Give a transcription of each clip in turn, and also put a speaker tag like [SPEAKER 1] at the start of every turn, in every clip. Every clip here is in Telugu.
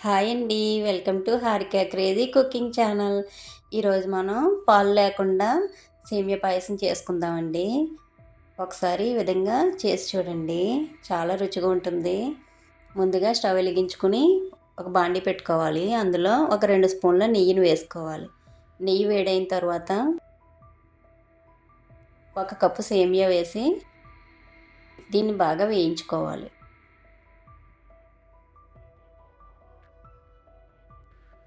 [SPEAKER 1] హాయ్ అండి welcome to Harika crazy cooking channel. ఈరోజు మనం పాలు లేకుండా సేమియా పాయసం చేసుకుందామండి. ఒకసారి ఈ విధంగా చేసి చూడండి చాలా రుచిగా ఉంటుంది. ముందుగా స్టవ్ వెలిగించుకుని ఒక బాండి పెట్టుకోవాలి. అందులో ఒక రెండు స్పూన్ల నెయ్యిని వేసుకోవాలి. నెయ్యి వేడైన తర్వాత ఒక కప్పు సేమియా వేసి దీన్ని బాగా వేయించుకోవాలి.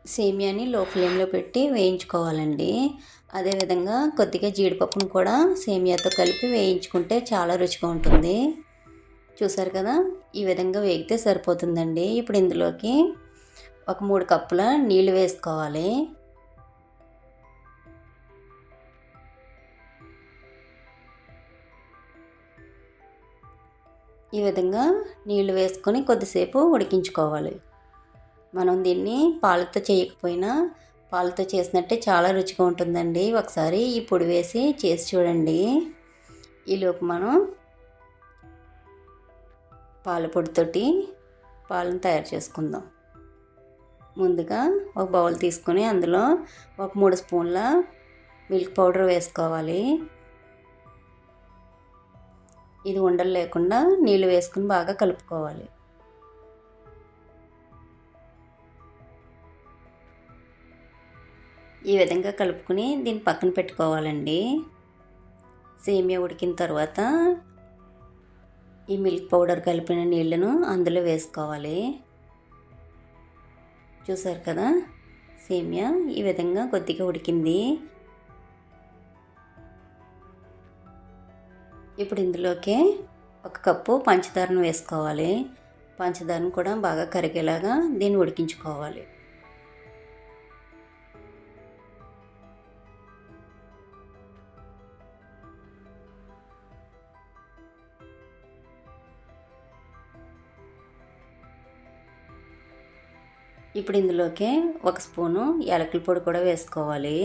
[SPEAKER 1] సేమియాని లో ఫ్లేమ్లో పెట్టి వేయించుకోవాలండి. అదేవిధంగా కొద్దిగా జీడిపప్పును కూడా సేమియాతో కలిపి వేయించుకుంటే చాలా రుచిగా ఉంటుంది. చూసారు కదా? ఈ విధంగా వేగితే సరిపోతుందండి. ఇప్పుడు ఇందులోకి ఒక మూడు కప్పుల నీళ్ళు వేసుకోవాలి. ఈ విధంగా నీళ్ళు వేసుకొని కొద్దిసేపు ఉడికించుకోవాలి. మనం దీన్ని పాలతో చేయకపోయినా పాలతో చేసినట్టే చాలా రుచిగా ఉంటుందండి. ఒకసారి ఈ పొడి వేసి చేసి చూడండి. ఈలోపు మనం పాల పొడితోటి పాలను తయారు చేసుకుందాం. ముందుగా ఒక బౌల్ తీసుకొని అందులో ఒక మూడు స్పూన్ల మిల్క్ పౌడర్ వేసుకోవాలి. ఇది ఉండలు లేకుండా నీళ్ళు వేసుకుని బాగా కలుపుకోవాలి. ఈ విధంగా కలుపుకుని దీన్ని పక్కన పెట్టుకోవాలండి. సేమియా ఉడికిన తర్వాత ఈ మిల్క్ పౌడర్ కలిపిన నీళ్ళను అందులో వేసుకోవాలి. చూసారు కదా? సేమియా ఈ విధంగా కొద్దిగా ఉడికింది. ఇప్పుడు ఇందులోకి ఒక కప్పు పంచదారను వేసుకోవాలి. పంచదారను కూడా బాగా కరిగేలాగా దీన్ని ఉడికించుకోవాలి. ఇప్పుడు ఇందులోకి ఒక స్పూను యాలకుల పొడి కూడా వేసుకోవాలి.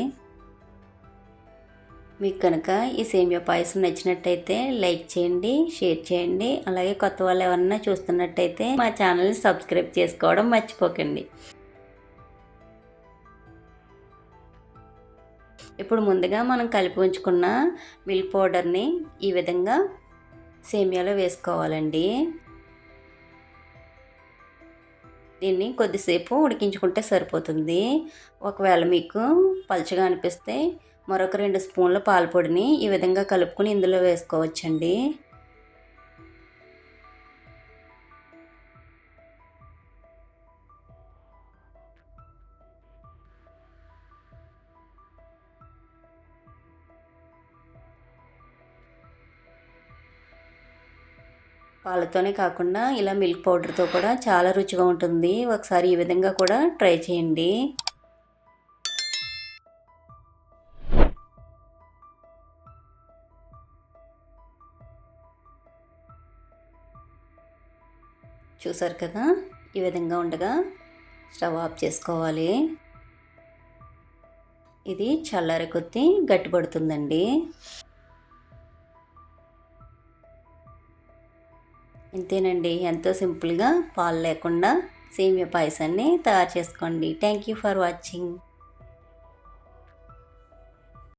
[SPEAKER 1] మీకు కనుక ఈ సేమియా పాయసం నచ్చినట్టయితే లైక్ చేయండి షేర్ చేయండి. అలాగే కొత్త వాళ్ళు ఎవరన్నా చూస్తున్నట్టయితే మా ఛానల్ని సబ్స్క్రైబ్ చేసుకోవడం మర్చిపోకండి. ఇప్పుడు ముందుగా మనం కలిపి ఉంచుకున్న మిల్క్ పౌడర్ని ఈ విధంగా సేమియాలో వేసుకోవాలండి. దీన్ని కొద్దిసేపు ఉడికించుకుంటే సరిపోతుంది. ఒకవేళ మీకు పలుచగా అనిపిస్తే మరొక రెండు స్పూన్ల పాలపొడిని ఈ విధంగా కలుపుకొని ఇందులో వేసుకోవచ్చండి. పాలతోనే కాకుండా ఇలా మిల్క్ పౌడర్తో కూడా చాలా రుచిగా ఉంటుంది. ఒకసారి ఈ విధంగా కూడా ట్రై చేయండి. చూసారు కదా? ఈ విధంగా ఉండగా స్టవ్ ఆఫ్ చేసుకోవాలి. ఇది చల్లారి కొద్దీ గట్టిపడుతుందండి. ఇంతేనండి ఎంతో సింపుల్గా పాలు లేకుండా సేమియా పాయసాన్ని తయారు చేసుకోండి. Thank you for watching.